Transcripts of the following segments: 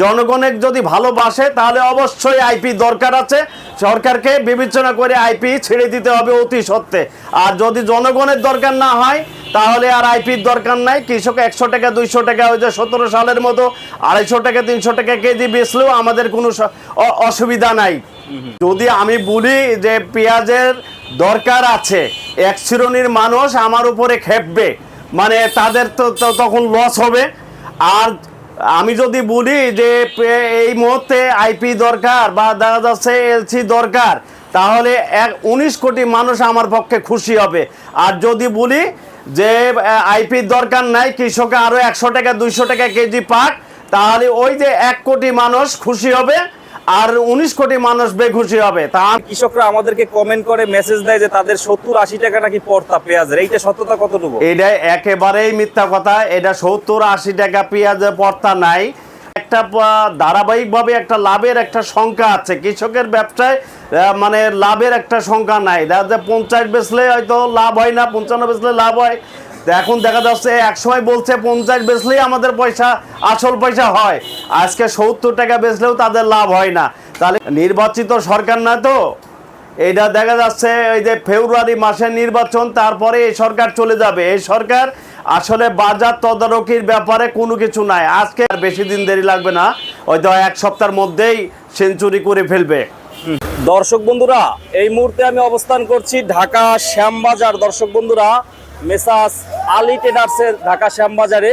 জনগণের যদি ভালোবাসে, তাহলে অবশ্যই আইপি দরকার আছে। সরকারকে বিবেচনা করে আইপি ছেড়ে দিতে হবে অতি সত্ত্বে। আর যদি জনগণের দরকার না হয়, তাহলে আর আইপির দরকার নাই। কৃষক একশো টাকা, দুইশো টাকা যে সতেরো সালের মতো আড়াইশো টাকা, তিনশো টাকা কেজি বেচলেও আমাদের কোনো অসুবিধা নাই। যদি আমি বলি যে পেঁয়াজের দরকার আছে, এক শ্রেণির মানুষ আমার উপরে খেপবে মানে তাদের তো তো তখন লস হবে। আর আমি যদি বলি যে এই মুহূর্তে আইপি দরকার বা দেখা যাচ্ছে এলসি দরকার, তাহলে এক উনিশ কোটি মানুষ আমার পক্ষে খুশি হবে। আর যদি বলি যে আইপি দরকার নাই, কৃষকে আরও একশো টাকা, দুইশো টাকা কেজি পাক, তাহলে ওই যে এক কোটি মানুষ খুশি হবে। আর উনিশ কোটি মানুষ বেখুশি হবে। তা কৃষকরা আমাদেরকে কমেন্ট করে মেসেজ দেয় যে তাদের সত্তর আশি টাকা নাকি পড়তা পেঁয়াজের এইটা সত্যতা কতটুকু? এটা একেবারেই মিথ্যা কথা। এটা সত্তর আশি টাকা পেঁয়াজের পর্তা নাই। একটা ধারাবাহিকভাবে একটা লাভের একটা সংখ্যা আছে। কৃষকের ব্যবসায় মানে লাভের একটা সংখ্যা নাই। দেখা যায় পঞ্চাশ বেচলে হয়তো লাভ হয় না পঞ্চান্ন বেচলে লাভ হয়। এখন দেখা যাচ্ছে এক সময় বলছে পঞ্চাশ বেচলেই আমাদের পয়সা, আসল পয়সা হয়। আজকে সত্তর টাকা বেচলেও তাদের লাভ হয় না। তাহলে নির্বাচিত সরকার না তো? এটা দেখা যাচ্ছে এই যে ফেব্রুয়ারি মাসের নির্বাচন, তারপরে এই সরকার চলে যাবে। এই সরকার আসলে বাজার তদারকির ব্যাপারে কোনো কিছু নাই। আজকে আর বেশি দিন দেরি লাগবে না। হয়তো এক সপ্তাহের মধ্যেই সেঞ্চুরি করে ফেলবে। দর্শক বন্ধুরা, এই মুহূর্তে আমি অবস্থান করছি ঢাকা শ্যামবাজার দর্শক বন্ধুরা মেসাস আলী ট্রেডার্সের ঢাকা শ্যামবাজারে।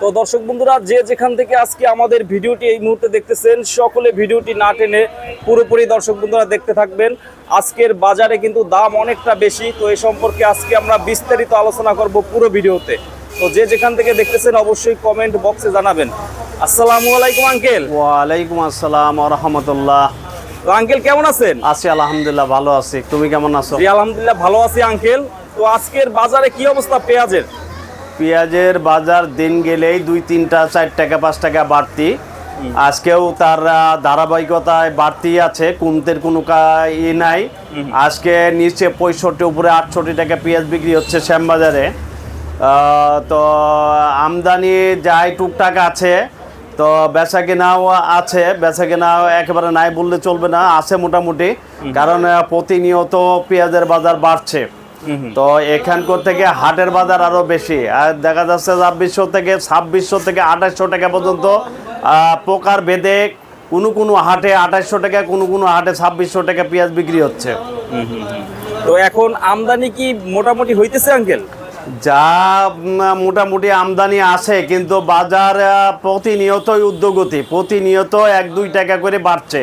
তো দর্শক বন্ধুরা যে যেখান থেকে আজকে আমাদের ভিডিওটি এই মুহূর্তে দেখতেছেন সকলে ভিডিওটি না টেনে পুরোপুরি দর্শক বন্ধুরা দেখতে থাকবেন। আজকের বাজারে কিন্তু দাম অনেকটা বেশি তো এ সম্পর্কে আজকে আমরা বিস্তারিত আলোচনা করব পুরো ভিডিওতে। তো যে যেখান থেকে দেখতেছেন অবশ্যই কমেন্ট বক্সে জানাবেন। আসসালামু আলাইকুম আঙ্কেল। ওয়ালাইকুম আসসালাম রহমতুল্লাহ। আঙ্কেল কেমন আছেন? আছি আলহামদুলিল্লাহ ভালো আছি। তুমি কেমন আছো? আলহামদুলিল্লাহ ভালো আছি আঙ্কেল। তো আজকের বাজারে কি অবস্থা পেঁয়াজের? পেঁয়াজের বাজার দিন গেলেই দুই তিনটা চার টাকা পাঁচ টাকা বাড়তি। আজকেও তার ধারাবাহিকতায় বাড়তি আছে কমতের কোনো ই নাই। আজকে নিচে পঁয়ষট্টি উপরে আটষট্টি টাকা পেঁয়াজ বিক্রি হচ্ছে শ্যামবাজারে। তো আমদানি যাই টুকটাক আছে তো বেচা কেনাও আছে বেচা কেনাও একেবারে নাই বললে চলবে না আছে মোটামুটি। কারণ প্রতিনিয়ত পেঁয়াজের বাজার বাড়ছে। তো এখানকার থেকে হাটের বাজার আরও বেশি। আর দেখা যাচ্ছে ছাব্বিশশো থেকে ছাব্বিশশো থেকে আঠাশশো টাকা পর্যন্ত পোকার ভেদে কোনো কোনো হাটে আঠাশশো টাকা কোনো কোনো হাটে ছাব্বিশশো টাকা পেঁয়াজ বিক্রি হচ্ছে। তো এখন আমদানি কি মোটামুটি হইতেছে আঙ্কেল? যা মোটামুটি আমদানি আছে কিন্তু বাজার প্রতিনিয়তই উদ্যোগতি প্রতিনিয়ত এক দুই টাকা করে বাড়ছে।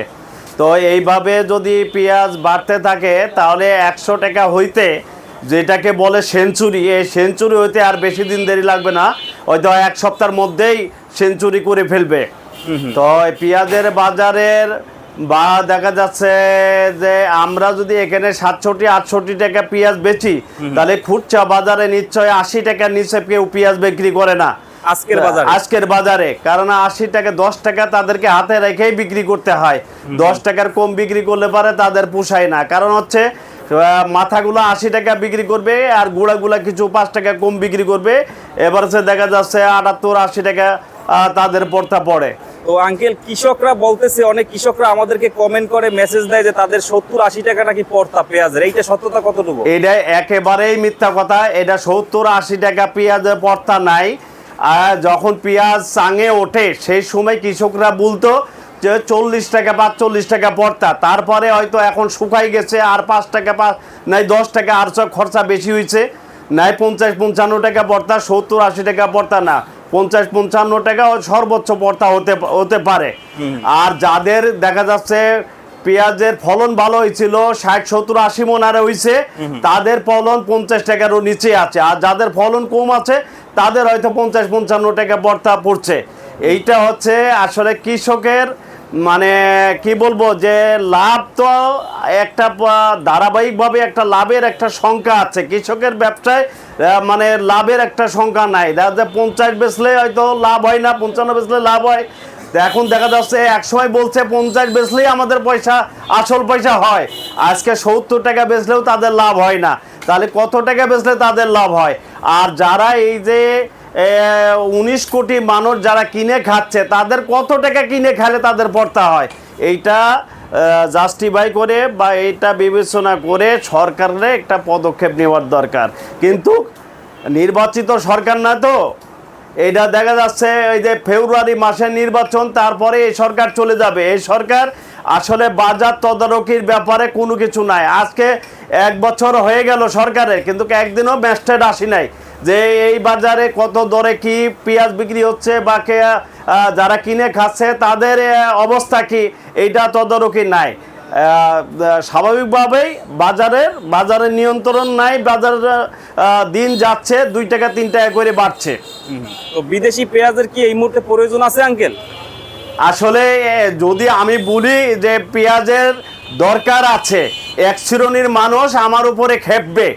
তো এইভাবে যদি পেঁয়াজ বাড়তে থাকে তাহলে একশো টাকা হইতে যেটাকে বলে সেঞ্চুরি। এই সেঞ্চুরি হইতে আর বেশি দিন দেরি লাগবে না। হয়তো এক সপ্তাহের মধ্যেই সেঞ্চুরি করে ফেলবে। তো পেঁয়াজের বাজারের বা দেখা যাচ্ছে যে আমরা যদি এখানে সাতষট্টি আটষট্টি টাকা পেঁয়াজ বেচি তাহলে খুচরা বাজারে নিশ্চয় আশি টাকার নিচে কেউ পেঁয়াজ বিক্রি করে না। আজকের বাজারে? আজকের বাজারে। কারণ আশি টাকা দশ টাকা তাদেরকে হাতে রেখেই বিক্রি করতে হয়। দশ টাকার কম বিক্রি করলে পারে তাদের পোষায় না। কারণ হচ্ছে মাথাগুলো আশি টাকা বিক্রি করবে আর গুঁড়াগুলা কিছু পাঁচ টাকা কম বিক্রি করবে। এবার সে দেখা যাচ্ছে আটাত্তর আশি টাকা তাদের পড়তা পড়ে। তো আঙ্কেল কৃষকরা বলতেছে অনেক কৃষকরা আমাদেরকে কমেন্ট করে মেসেজ দেয় যে তাদের সত্তর আশি টাকা নাকি পড়তা পেঁয়াজের। এইটা সত্যতা কতটুকু? এটা একেবারেই মিথ্যা কথা। এটা সত্তর আশি টাকা পেঁয়াজের পর্তা নাই। আর যখন পেঁয়াজ চাঙে ওঠে সেই সময় কৃষকরা বলতো যে চল্লিশ টাকা পাঁচচল্লিশ টাকা পড়তা তারপরে হয়তো এখন শুকাই গেছে আর পাঁচ টাকা পাঁচ নাই দশ টাকা আর সব খরচা বেশি হয়েছে। নাই পঞ্চাশ পঞ্চান্ন টাকা পড়তা সত্তর আশি টাকা পড়তা না। পঞ্চাশ পঞ্চান্ন টাকা সর্বোচ্চ পড়তা হতে হতে পারে। আর যাদের দেখা যাচ্ছে পেঁয়াজের ফলন ভালো হয়েছিল ষাট সত্তর আশি মন আরে হয়েছে তাদের ফলন পঞ্চাশ টাকারও নিচে আছে। আর যাদের ফলন কম আছে তাদের হয়তো পঞ্চাশ পঞ্চান্ন টাকা বর্তা পড়ছে। এইটা হচ্ছে আসলে কৃষকের মানে কি বলব যে লাভ তো একটা ধারাবাহিকভাবে একটা লাভের একটা সংখ্যা আছে। কৃষকের ব্যবসায় মানে লাভের একটা সংখ্যা নাই। দেখা যায় পঞ্চাশ বেচলে হয়তো লাভ হয় না, পঞ্চান্ন বেচলে লাভ হয়। এখন দেখা যাচ্ছে এক সময় বলছে পঞ্চাশ বেচলেই আমাদের পয়সা, আসল পয়সা হয়। আজকে সত্তর টাকা বেচলেও তাদের লাভ হয় না। তাহলে কত টাকা বেচলে তাদের লাভ হয়? আর যারা এই যে উনিশ কোটি মানুষ যারা কিনে খাচ্ছে, তাদের কত টাকা কিনে খেলে তাদের পড়তা হয়? এইটা জাস্টিফাই করে বা এটা বিবেচনা করে সরকারের একটা পদক্ষেপ নেওয়ার দরকার। কিন্তু নির্বাচিত সরকার না তো। এটা দেখা যাচ্ছে এই যে ফেব্রুয়ারি মাসের নির্বাচন, তারপরে এই সরকার চলে যাবে। এই সরকার আসলে বাজার তদারকির ব্যাপারে কোনো কিছু নাই। আজকে এক বছর হয়ে গেল সরকারের, কিন্তু একদিনও ম্যাস্টেড আসি নাই। যে এই বাজারে কত দরে কি পেঁয়াজ বিক্রি হচ্ছে বা কে যারা কিনে খাচ্ছে তাদের অবস্থা কি? এইটা তদারকি নাই। স্বাভাবিকভাবেই বাজারের বাজারের নিয়ন্ত্রণ নাই বাজার দিন যাচ্ছে দুই টাকা তিন টাকা করে বাড়ছে। তো বিদেশি পেঁয়াজের কি এই মুহূর্তে প্রয়োজন আছে আঙ্কেল? আসলে যদি আমি বলি যে পেঁয়াজের দরকার আছে এক শ্রেণির মানুষ আমার উপরে খেপবে।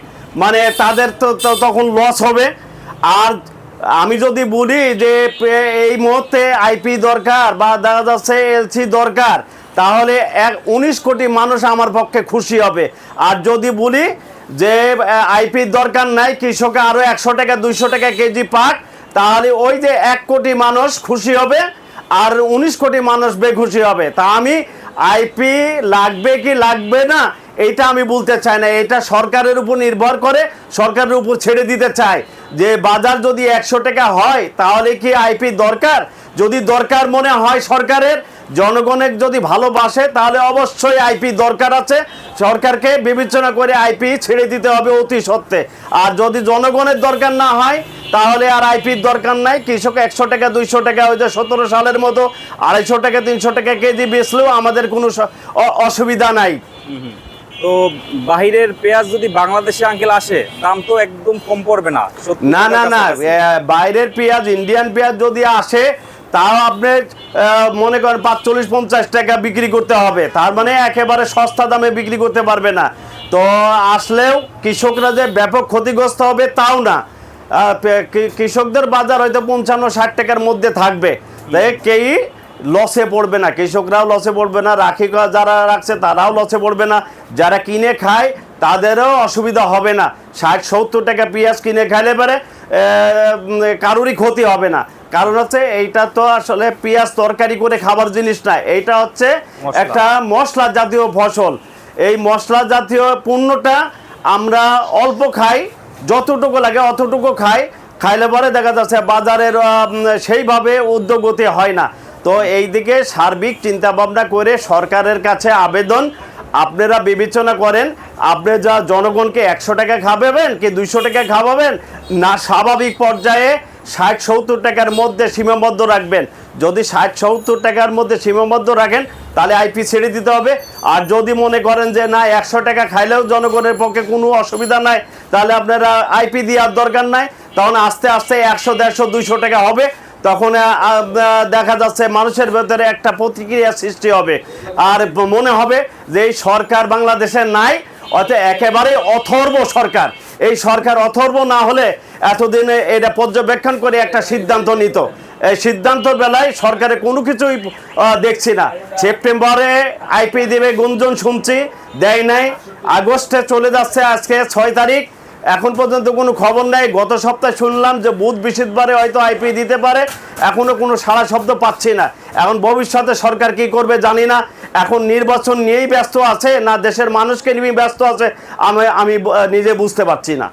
মানে তাদের তো তখন লস হবে। আর আমি যদি বলি যে এই মুহূর্তে আইপি দরকার বা দেখা যাচ্ছে এলসি দরকার, তাহলে এক উনিশ কোটি মানুষ আমার পক্ষে খুশি হবে। আর যদি বলি যে আইপির দরকার নাই, কৃষকে আরও একশো টাকা, দুইশো টাকা কেজি পাক, তাহলে ওই যে এক কোটি মানুষ খুশি হবে, আর উনিশ কোটি মানুষ বেখুশি হবে। তা আমি আইপি লাগবে কি লাগবে না এইটা আমি বলতে চাই না, এটা সরকারের উপর নির্ভর করে, সরকারের উপর ছেড়ে দিতে চাই যে বাজার যদি একশো টাকা হয়, তাহলে কি আইপি দরকার? যদি দরকার মনে হয় সরকারের, জনগণের যদি ভালোবাসে, তাহলে অবশ্যই আইপি দরকার আছে। সরকারকে বিবেচনা করে আইপি ছেড়ে দিতে হবে অতি সত্ত্বে। আর যদি জনগণের দরকার না হয়, তাহলে আর আইপির দরকার নাই। কৃষক একশো টাকা, দুইশো টাকা, ওই যে সতেরো সালের মতো, আড়াইশো টাকা, তিনশো টাকা কেজি বেচলেও আমাদের কোনো অসুবিধা নাই। তো বাহিরের পেঁয়াজ যদি বাংলাদেশে আঙ্কেল আসে দাম তো একদম কম পড়বে না। না না না বাইরের পেঁয়াজ ইন্ডিয়ান পেঁয়াজ যদি আসে তাও আপনি মনে করেন পাঁচচল্লিশ পঞ্চাশ টাকা বিক্রি করতে হবে। তার মানে একেবারে সস্তা দামে বিক্রি করতে পারবে না। তো আসলেও কৃষকরা যে ব্যাপক ক্ষতিগ্রস্ত হবে তাও না। কৃষকদের বাজার হয়তো পঞ্চান্ন ষাট টাকার মধ্যে থাকবে। তাই কেই লসে পড়বে না কৃষকরাও লসে পড়বে না রাখি যারা রাখছে তারাও লসে পড়বে না। যারা কিনে খায় তাদেরও অসুবিধা হবে না। ষাট সত্তর টাকা পেঁয়াজ কিনে খাইলে পারে কারোরই ক্ষতি হবে না। কারণ হচ্ছে এইটা তো আসলে পেঁয়াজ তরকারি করে খাবার জিনিস না এইটা হচ্ছে একটা মশলা জাতীয় ফসল। এই মশলা জাতীয় পণ্যটা আমরা অল্প খাই যতটুকু লাগে অতটুকু খাই খাইলে পরে দেখা যাচ্ছে বাজারের সেইভাবে উদ্যোগতি হয় না। তো এই দিকে সার্বিক চিন্তা ভাবনা করে সরকারের কাছে আবেদন। আপনারা বিবেচনা করেন, আপনি যা জনগণকে একশো টাকা খাওয়াবেন কি দুইশো টাকা খাওয়াবেন, না স্বাভাবিক পর্যায়ে ষাট সত্তর টাকার মধ্যে সীমাবদ্ধ রাখবেন। যদি ষাট সত্তর টাকার মধ্যে সীমাবদ্ধ রাখেন, তাহলে আইপি ছেড়ে দিতে হবে। আর যদি মনে করেন যে না, একশো টাকা খাইলেও জনগণের পক্ষে কোনো অসুবিধা নাই, তাহলে আপনারা আইপি দেওয়ার দরকার নাই। তখন আস্তে আস্তে একশো, দেড়শো, দুইশো টাকা হবে। তখন দেখা যাচ্ছে মানুষের ভেতরে একটা প্রতিক্রিয়া সৃষ্টি হবে। আর মনে হবে যে এই সরকার বাংলাদেশে নাই অর্থাৎ একেবারে অথর্ব সরকার। এই সরকার অথর্ব না হলে এতদিনে এটা পর্যবেক্ষণ করে একটা সিদ্ধান্ত নিত। এই সিদ্ধান্ত বেলায় সরকারে কোনো কিছুই দেখছি না। সেপ্টেম্বরে আইপি দেবে, গুঞ্জন শুনছি, দেয় নাই। আগস্টে চলে যাচ্ছে আজকে ছয় তারিখ। এখন পর্যন্ত কোনো খবর নেই। গত সপ্তাহে শুনলাম যে বুধ বৃহস্পতিবারে হয়তো আইপি দিতে পারে। এখনও কোনো সারা শব্দ পাচ্ছি না। এখন ভবিষ্যতে সরকার কি করবে জানি না। এখন নির্বাচন নিয়েই ব্যস্ত আছে না দেশের মানুষকে নিয়ে ব্যস্ত আছে আমি আমি নিজে বুঝতে পারছি না।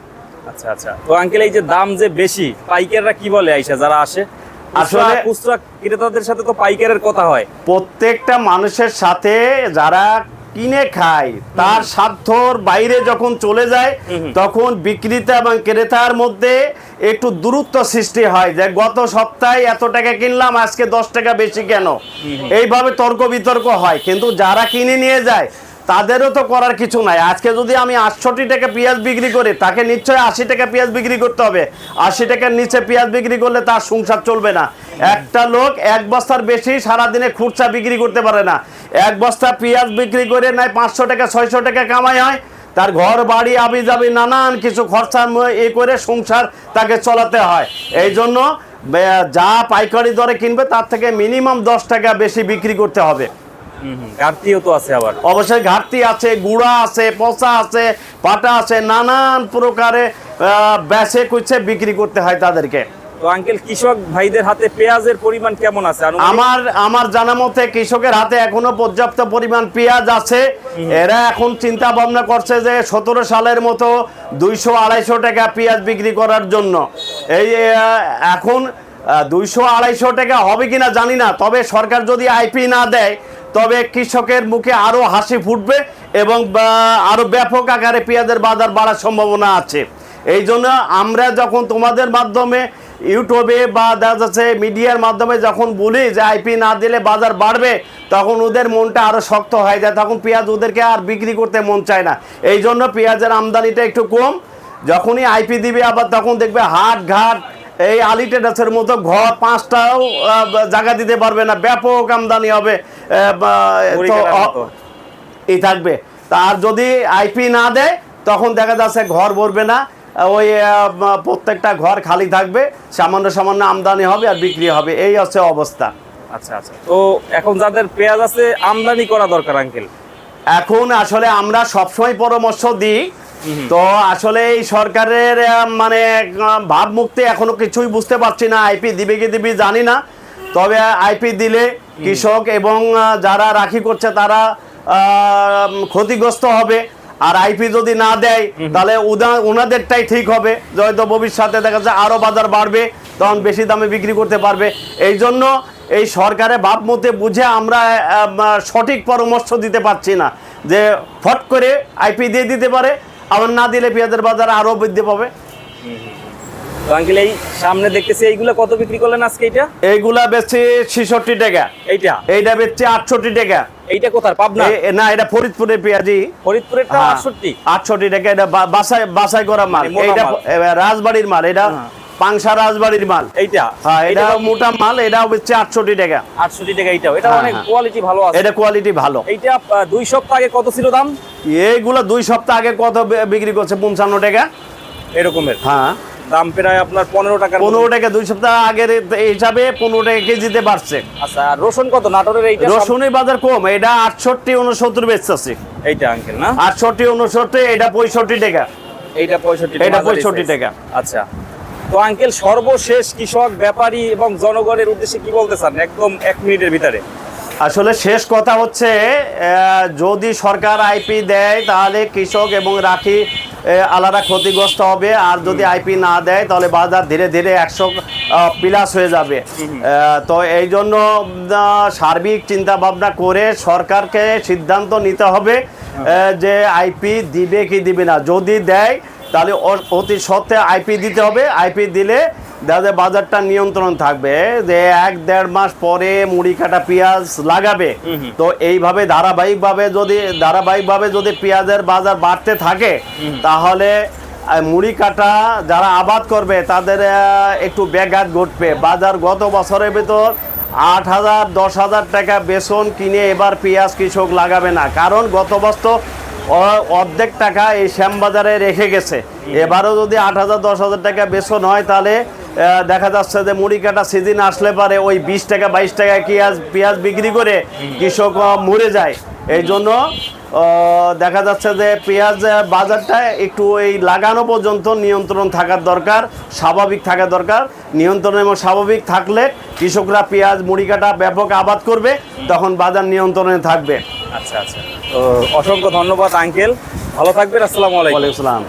আচ্ছা আচ্ছা। তো আঙ্কেল এই যে দাম যে বেশি পাইকাররা কি বলে আইসা যারা আসে? আসলে আসলে- খুচরা ক্রেতাদের সাথে তো পাইকারের কথা হয়। প্রত্যেকটা মানুষের সাথে যারা কিনে খায়। তার স্বার্থর বাইরে যখন চলে যায় তখন বিক্রেতা এবং ক্রেতার মধ্যে একটু দূরত্ব সৃষ্টি হয় যে গত সপ্তাহে এত টাকা কিনলাম আজকে দশ টাকা বেশি কেন? এইভাবে তর্ক বিতর্ক হয়। কিন্তু যারা কিনে নিয়ে যায় তাদেরও তো করার কিছু নাই। আজকে যদি আমি আটষট্টি টাকা পেঁয়াজ বিক্রি করি, তাকে নিশ্চয়ই আশি টাকা পেঁয়াজ বিক্রি করতে হবে। আশি টাকার নিচে পেঁয়াজ বিক্রি করলে তার সংসার চলবে না। একটা লোক এক বস্তার বেশি সারাদিনে খুচরা বিক্রি করতে পারে না। এক বস্তা পেঁয়াজ বিক্রি করে নাই পাঁচশো টাকা, ছয়শো টাকা কামাই হয়। তার ঘর, বাড়ি আবি যাবি নানান কিছু খরচা এ করে সংসার তাকে চলাতে হয়। এই জন্য যা পাইকারি দরে কিনবে, তার থেকে মিনিমাম দশ টাকা বেশি বিক্রি করতে হবে। ঘাটতিও তো আছে আবার। অবশ্যই ঘাটতি আছে গুঁড়া আছে পচা আছে পাটা আছে নানান প্রকারে বেচে কুচে বিক্রি করতে হয় তাদেরকে। তো তো আঙ্কেল কৃষক ভাইদের হাতে পেঁয়াজের পরিমাণ কেমন আছে? আমার আমার জানা মতে কৃষকের হাতে এখনও পর্যাপ্ত পরিমাণ পেঁয়াজ আছে। এরা এখন চিন্তা ভাবনা করছে যে সতেরো সালের মতো দুইশো আড়াইশো টাকা পেঁয়াজ বিক্রি করার জন্য। এই এখন দুইশো আড়াইশো টাকা হবে কিনা জানি না, তবে সরকার যদি আইপি না দেয়, তবে কৃষকের মুখে আরও হাসি ফুটবে এবং আরও ব্যাপক আকারে পেঁয়াজের বাজার বাড়ার সম্ভাবনা আছে। এই জন্য আমরা যখন তোমাদের মাধ্যমে ইউটিউবে বা দেখা যাচ্ছে মিডিয়ার মাধ্যমে যখন বলি যে আইপি না দিলে বাজার বাড়বে, তখন ওদের মনটা আরও শক্ত হয়ে যায়, তখন পেঁয়াজ ওদেরকে আর বিক্রি করতে মন চায় না। এই জন্য পেঁয়াজের আমদানিটা একটু কম, যখনই আইপি দিবে আবার তখন দেখবে হাট ঘাট এই আলি ট্রেডার্সের মতো ঘর পাঁচটাও জায়গা দিতে পারবে না। ব্যাপক আমদানি হবে। এই থাকবে। তার যদি আইপি না দেয় তখন দেখা যাচ্ছে ঘর ভরবে না। ওই প্রত্যেকটা ঘর খালি থাকবে সামান্য সামান্য আমদানি হবে আর বিক্রি হবে। এই হচ্ছে অবস্থা। আচ্ছা আচ্ছা। তো এখন যাদের পেঁয়াজ আছে আমদানি করা দরকার আঙ্কেল? এখন আসলে আমরা সবসময় পরামর্শ দিই তো আসলে এই সরকারের মানে ভাবমুক্তি এখনও কিছুই বুঝতে পারছি না। আইপি দিবে কি দিবি জানি না। তবে আইপি দিলে কৃষক এবং যারা রাখি করছে তারা ক্ষতিগ্রস্ত হবে। আর আইপি যদি না দেয় তাহলে ওনাদেরটাই ঠিক হবে। হয়তো ভবিষ্যতে দেখা যাচ্ছে আরও বাজার বাড়বে তখন বেশি দামে বিক্রি করতে পারবে। এই জন্য এই সরকারের ভাবমতে বুঝে আমরা সঠিক পরামর্শ দিতে পারছি না। যে ফট করে আইপি দিয়ে দিতে পারে আবার না দিলে পেঁয়াজের বাজার আরও বৃদ্ধি পাবে। তো আঙ্কেল এই সামনে দেখতেছি এইগুলা কত বিক্রি করলেন আজকে এইগুলা বেচছে ছেষট্টি টাকা। এইটা? এইটা বেচছে আটষট্টি টাকা। এইটা কোথার? পাবনা? এ- না এটা ফরিদপুরের পেঁয়াজি। ফরিদপুরেরটা হ্যাঁ, আটষট্টি? আটষট্টি টাকা এটা করা মাল। এইটা রাজবাড়ির মাল এটা হ্যাঁ। পাংশা রাজবাড়ির মাল। এইটা? হ্যাঁ এটা এটা মোটা মাল এটাও বেচছে আটষট্টি টাকা। আটষট্টি টাকা এইটাও এটা হ্যাঁ, অনেক হ্যাঁ। কোয়ালিটি ভালো আছে। এটা কোয়ালিটি ভালো। এইটা দুই সপ্তাহ আগে কত ছিল দাম? এইগুলো দুই সপ্তাহ আগে কত বিক্রি করছে? পঞ্চান্ন টাকা। এরকমের। হ্যাঁ। দাম প্রায় আপনার পনেরো মতো। পনেরো টাকা দুই সপ্তাহ আগের হিসাবে পনেরো টাকা কেজিতে বাড়ছে। আচ্ছা রসুন কত? নাটোরের এইটা রসুনের বাজার কম। এটা আটষট্টি উনসত্তর বেচতেছে এইটা আঙ্কেল না? আটষট্টি উনসত্তর এটা পঁয়ষট্টি টাকা। এইটা পঁয়ষট্টি এটা 65 টাকা। আচ্ছা। তো আঙ্কেল সর্বশেষ কৃষক ব্যাপারী এবং জনগণের উদ্দেশ্যে কি বলতে চান একদম এক মিনিটের ভিতরে? আসলে শেষ কথা হচ্ছে যদি সরকার আইপি দেয় তাহলে কৃষক এবং রাখি আলাদা ক্ষতিগ্রস্ত হবে। আর যদি আইপি না দেয় তাহলে বাজার ধীরে ধীরে একশো প্লাস হয়ে যাবে। তো এই জন্য সার্বিক চিন্তা ভাবনা করে সরকারকে সিদ্ধান্ত নিতে হবে যে আইপি দিবে কি দিবে না। যদি দেয় তাহলে অতি সত্ত্বে আইপি দিতে হবে। আইপি দিলে দেখা বাজারটা নিয়ন্ত্রণ থাকবে। যে এক দেড় মাস পরে মুড়ি কাটা পেঁয়াজ লাগাবে। তো এইভাবে ধারাবাহিকভাবে যদি ধারাবাহিকভাবে যদি পেঁয়াজের বাজার বাড়তে থাকে তাহলে মুড়ি কাটা যারা আবাদ করবে তাদের একটু ব্যাঘাত ঘটবে। বাজার গত বছরের ভিতর আট হাজার দশ হাজার টাকা বেসন কিনে এবার পেঁয়াজ কৃষক লাগাবে না। কারণ গত বছর অর্ধেক টাকা এই শ্যামবাজারে রেখে গেছে। এবারও যদি আট হাজার দশ হাজার টাকা বেসন হয় তাহলে দেখা যাচ্ছে যে মুড়ি কাটা সিজন আসলে পারে ওই বিশ টাকা বাইশ টাকা পেঁয়াজ পেঁয়াজ বিক্রি করে কৃষক মরে যায়। এই জন্য দেখা যাচ্ছে যে পেঁয়াজ বাজারটা একটু এই লাগানো পর্যন্ত নিয়ন্ত্রণ থাকার দরকার স্বাভাবিক থাকা দরকার। নিয়ন্ত্রণ এবং স্বাভাবিক থাকলে কৃষকরা পেঁয়াজ মুড়ি কাটা ব্যাপক আবাদ করবে তখন বাজার নিয়ন্ত্রণে থাকবে। আচ্ছা আচ্ছা। তো অসংখ্য ধন্যবাদ আঙ্কেল। ভালো থাকবেন আসসালামু আলাইকুম। আসসালাম।